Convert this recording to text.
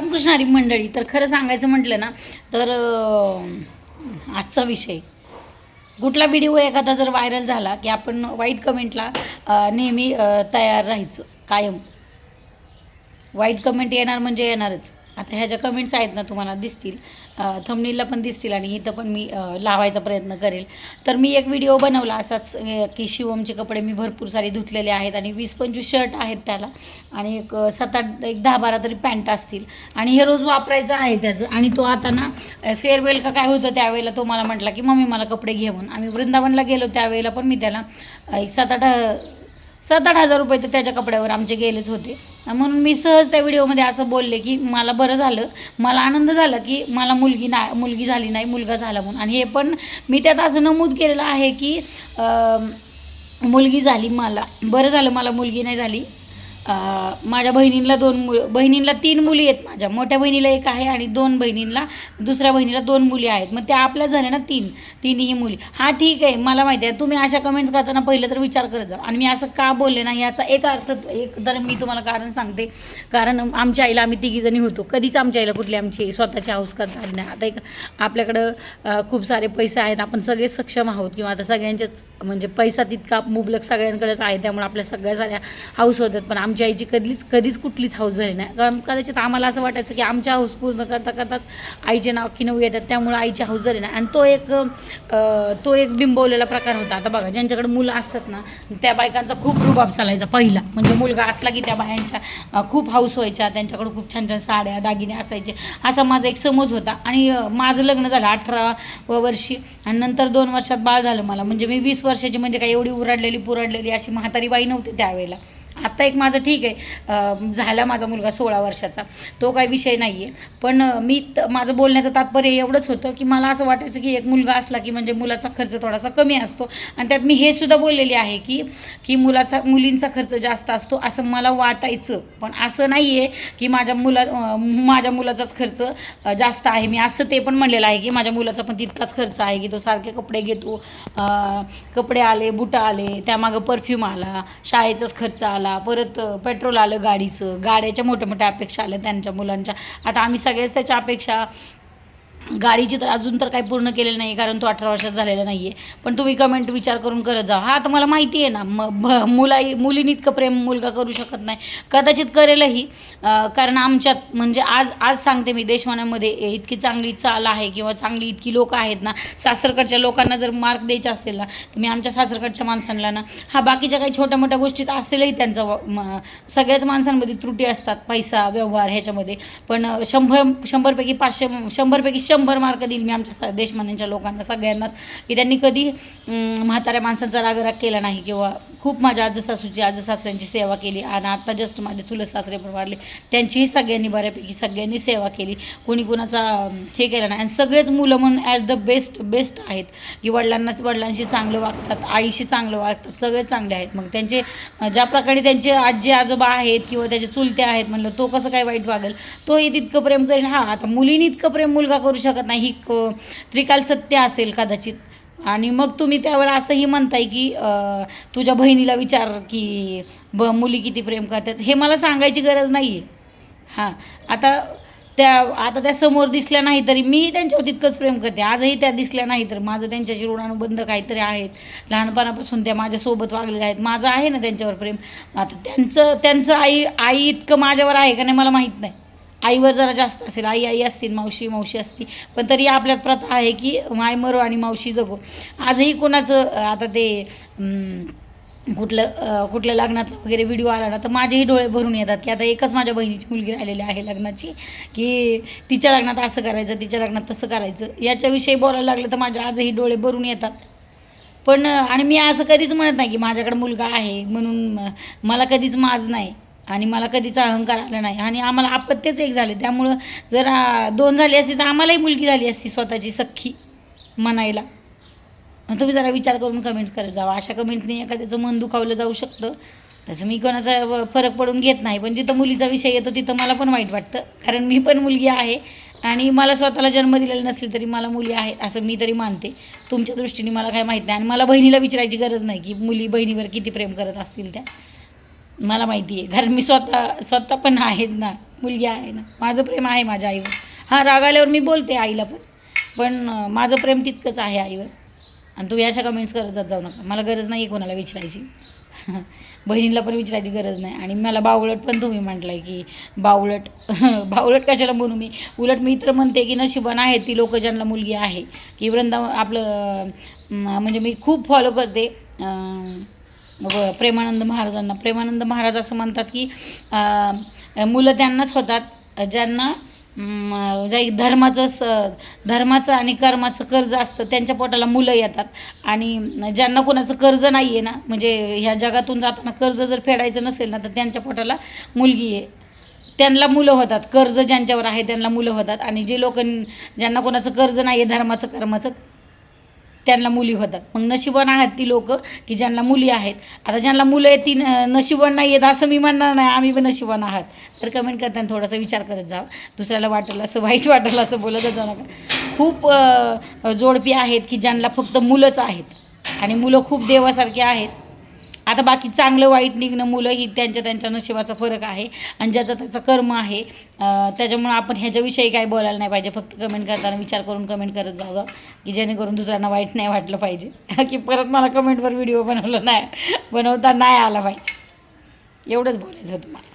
रामकृष्णारी मंडळी. तर खरं सांगायचं म्हटलं ना तर आजचा विषय. कुठला व्हिडिओ एखादा जर व्हायरल झाला की आपण वाईट कमेंटला नेहमी तयार राहायचं कायम. वाईट कमेंट येणार म्हणजे येणारच. आता ह्या ज्या कमेंट्स आहेत ना तुम्हाला दिसतील थमनीलला पण दिसतील आणि इथं पण मी लावायचा प्रयत्न करेल. तर मी एक व्हिडिओ बनवला असाच की शिवमचे कपडे मी भरपूर सारे धुतलेले आहेत आणि वीस पंचवीस शर्ट आहेत त्याला आणि एक सात आठ एक दहा बारा तरी पॅन्ट असतील. आणि हे रोज वापरायचं आहे त्याचं. आणि तो आता ना फेअरवेल का काय होतं त्यावेळेला तो मला म्हटला की मम्मी मला कपडे घेऊन आम्ही वृंदावनला गेलो त्यावेळेला पण मी त्याला एक सात आठ सात आठ हजार रुपये तर त्याच्या कपड्यावर आमचे गेलेच होते. म्हणून मी सहज त्या व्हिडिओमध्ये असं बोलले की मला बरं झालं. मला आनंद झाला की मला मुलगी ना मुलगी झाली नाही मुलगा झाला म्हणून. आणि हे पण मी त्यात असं नमूद केलेलं आहे की मुलगी झाली मला. बरं झालं मला मुलगी नाही झाली. माझ्या बहिणींना दोन मु बहिणींना तीन मुली आहेत माझ्या. मोठ्या बहिणीला एक आहे आणि दोन बहिणींना दुसऱ्या बहिणीला दोन मुली आहेत. मग त्या आपल्या झाल्या ना तीन. तिन्ही मुली. हा ठीक आहे मला माहिती आहे. तुम्ही अशा कमेंट्स करताना पहिलं तर विचार करत जा. आणि मी असं का बोलले ना याचा एक अर्थ एक तर मी तुम्हाला कारण सांगते. कारण आमच्या आईला आम्ही तिघीजणी होतो. कधीच आमच्या आईला कुठली आमची स्वतःची हाऊस करता आली नाही. आता एक आपल्याकडं खूप सारे पैसे आहेत. आपण सगळे सक्षम आहोत. किंवा आता सगळ्यांच्याच म्हणजे पैसा तितका मुबलक सगळ्यांकडेच आहे. त्यामुळे आपल्या सगळ्या साऱ्या हाऊस होतात पण आमच्या आईची कधीच कधीच कुठलीच हाऊस झाली नाही. कारण कदाचित आम्हाला असं वाटायचं की आमच्या हाऊस पूर्ण करता करताच आईचे नाव की नऊ येतात. त्यामुळे आईची हाऊस झाली नाही. आणि तो एक तो एक बिंबवलेला प्रकार होता. आता बघा ज्यांच्याकडे मुलं असतात ना त्या बायकांचा खूप रुबाब चालायचा पहिला. म्हणजे मुलगा असला की त्या बायांच्या खूप हाऊस व्हायच्या. त्यांच्याकडे खूप छान छान साड्या दागिने असायचे. असा माझा एक समज होता. आणि माझं लग्न झालं अठरा वर्षी. आणि नंतर दोन वर्षात बाळ झालं मला. म्हणजे मी वीस वर्षाची म्हणजे काही एवढी उराडलेली पुराडलेली अशी म्हातारी बाई नव्हती त्यावेळेला. आत्ता एक माझं ठीक आहे. झाला माझा मुलगा सोळा वर्षाचा. तो काही विषय नाही आहे पण मी माझं बोलण्याचं तात्पर्य एवढंच होतं की मला असं वाटायचं की एक मुलगा असला की म्हणजे मुलाचा खर्च थोडासा कमी असतो. आणि त्यात मी हे सुद्धा बोललेले आहे की की मुलाचा मुलींचा खर्च जास्त असतो असं मला वाटायचं. पण असं नाही आहे की माझ्या मुला माझ्या मुलाचाच खर्च जास्त आहे. मी असं ते पण म्हणलेलं आहे की माझ्या मुलाचा पण तितकाच खर्च आहे की तो सारखे कपडे घेतो. कपडे आले बुटं आले त्यामागं परफ्यूम आला शाळेचाच खर्च आला. परत पेट्रोल आलं गाडीचं. गाड्याच्या मोठ्या मोठ्या अपेक्षा आल्या त्यांच्या मुलांच्या. आता आम्ही सगळेच त्याच्या अपेक्षा गाडीची तर अजून तर काही पूर्ण केलेलं नाही कारण तो अठरा वर्षात झालेला नाही आहे पण तुम्ही कमेंट विचार करून करत जा. हा तर मला माहिती आहे ना म भ मुला मुलीनी इतकं प्रेम मुलगा करू शकत नाही. कदाचित करेलही कारण आमच्यात म्हणजे आज आज सांगते मी देशमानामध्ये इतकी चांगली चाल आहे किंवा चांगली इतकी लोकं आहेत ना सासरकडच्या लोकांना जर मार्क द्यायचे असतील ना तर मी आमच्या सासरकडच्या माणसांना ना हा बाकीच्या काही छोट्या मोठ्या गोष्टीत असेलही त्यांचं व- सगळ्याच माणसांमध्ये त्रुटी असतात पैसा व्यवहार ह्याच्यामध्ये. पण शंभर शंभरपैकी पाचशे शंभरपैकी शंभर मार्क देईल मी आमच्या स- देशमान्यांच्या लोकांना सगळ्यांनाच. की त्यांनी कधी म्हाताऱ्या माणसांचा रागराग केला नाही किंवा खूप माझ्या आजसासूची सासूची सासऱ्यांची सेवा केली आणि आता जस्ट माझे चुलत सासरे पण वाढले. त्यांचीही सगळ्यांनी बऱ्यापैकी सगळ्यांनी सेवा केली. कोणी कुणाचा हे केला नाही. आणि सगळेच मुलं म्हणून ॲज द बेस्ट बेस्ट आहेत. की वडिलांना वडिलांशी चांगलं वागतात आईशी चांगलं वागतात सगळे चांगले आहेत. मग त्यांचे ज्या प्रकारे त्यांचे आजी आजोबा आहेत किंवा त्याचे चुलते आहेत म्हणलं तो कसं काय वाईट वागेल? तोही तितकं प्रेम करेल हां आता मुलीने इतकं प्रेम मुलगा करू शकतो नाही. ही क- त्रिकाल सत्य असेल कदाचित. आणि मग तुम्ही त्यावर असंही म्हणताय की तुझ्या बहिणीला विचार की ब मुली किती प्रेम करतात हे मला सांगायची गरज नाही आहे हां आता त्या आता त्या समोर दिसल्या नाही तरी मीही त्यांच्यावर तितकंच प्रेम करते. आजही त्या दिसल्या नाही तर माझं त्यांच्याशी ऋणानुबंध काहीतरी आहेत. लहानपणापासून त्या माझ्यासोबत वागलेल्या आहेत. माझं आहे ना त्यांच्यावर प्रेम. आता त्यांचं त्यांचं आई आई इतकं माझ्यावर आहे का नाही मला माहीत नाही. आईवर जरा जास्त असेल आई आई असतील मावशी मावशी असती पण तरी आपल्यात प्रथा आहे की माय मरो आणि मावशी जगो. आजही कोणाचं आता ते कुठलं कुठल्या लग्नात वगैरे व्हिडिओ आला ना तर माझेही डोळे भरून येतात की आता एकच माझ्या बहिणीची मुलगी राहिलेली आहे लग्नाची की तिच्या लग्नात असं करायचं तिच्या लग्नात तसं करायचं. याच्याविषयी बोलायला लागलं तर माझ्या आजही डोळे भरून येतात. पण आणि मी असं कधीच म्हणत नाही की माझ्याकडे मुलगा आहे म्हणून मला कधीच माज नाही. आणि मला कधीच अहंकार आला नाही. आणि आम्हाला आपत्तेच एक झाले. त्यामुळं जर दोन झाली असती तर आम्हालाही मुलगी झाली असती स्वतःची सख्खी म्हणायला. मग तुम्ही जरा विचार करून कमेंट्स करत जावा. अशा कमेंटनी एखाद्याचं मन दुखावलं जाऊ शकतं. तसं मी कोणाचा व- फरक पडून घेत नाही. पण जिथं मुलीचा विषय येतो तिथं मला पण वाईट वाटतं. कारण मी पण मुलगी आहे आणि मला स्वतःला जन्म दिलेला नसली तरी मला मुली आहेत असं मी तरी मानते. तुमच्या दृष्टीने मला काय माहीत नाही. आणि मला बहिणीला विचारायची गरज नाही की मुली बहिणीवर किती प्रेम करत असतील त्या. मला माहिती आहे. कारण मी स्वतः स्वतः पण आहेत ना. मुलगी आहे ना. माझं प्रेम आहे माझ्या आईवर. हां राग आल्यावर मी बोलते आईला पण. पण माझं प्रेम तितकंच आहे आईवर. आणि तुम्ही अशा कमेंट्स करत जात जाऊ नका. मला गरज नाही आहे कोणाला विचारायची. बहिणीला पण विचारायची गरज नाही. आणि मला बावळट पण तुम्ही म्हटलं आहे की बावळट बावळट कशाला म्हणू मी? उलट मी तर म्हणते की नशिबान आहेत ती लोक ज्यांना मुलगी आहे. की वृंदा आपलं म्हणजे मी खूप फॉलो करते. व प्रेमानंद महाराजांना. प्रेमानंद महाराज असं म्हणतात की मुलं त्यांनाच होतात. ज्यांना ज्या जे धर्माचं स धर्माचं आणि कर्माचं कर्ज असतं त्यांच्या पोटाला मुलं येतात. आणि ज्यांना कोणाचं कर्ज नाही आहे ना म्हणजे ह्या जगातून जाताना कर्ज जर फेडायचं नसेल ना तर त्यांच्या पोटाला मुलगी आहे त्यांना मुलं होतात. कर्ज ज्यांच्यावर आहे त्यांना मुलं होतात. आणि जे लोक ज्यांना कोणाचं कर्ज नाही आहे धर्माचं कर्माचं त्यांना मुली होतात. मग नशिबान आहेत ती लोक की ज्यांना मुली आहेत. आता ज्यांना मुलं आहेत ती न- नाही आहेत असं मी म्हणणार नाही. आम्ही पण नशिबान आहात. तर कमेंट करताना थोडासा विचार करत जा. दुसऱ्याला वाटेल असं वाईट वाटेल असं बोलत जाऊ नका. खूप जोडपी आहेत की ज्यांना फक्त मुलंच आहेत. आणि मुलं खूप देवासारखी आहेत. आता बाकी चांगलं वाईट निघणं मुलं ही त्यांच्या त्यांच्या नशिबाचा फरक आहे आणि ज्याचं त्याचं कर्म आहे. त्याच्यामुळं आपण ह्याच्याविषयी काही बोलायला नाही पाहिजे. फक्त कमेंट करताना विचार करून कमेंट करत जावं की जेणेकरून दुसऱ्यांना वाईट नाही वाटलं पाहिजे. की परत मला कमेंटवर व्हिडिओ बनवलं नाही बनवता नाही आला पाहिजे. एवढंच बोलायचं होतं मला.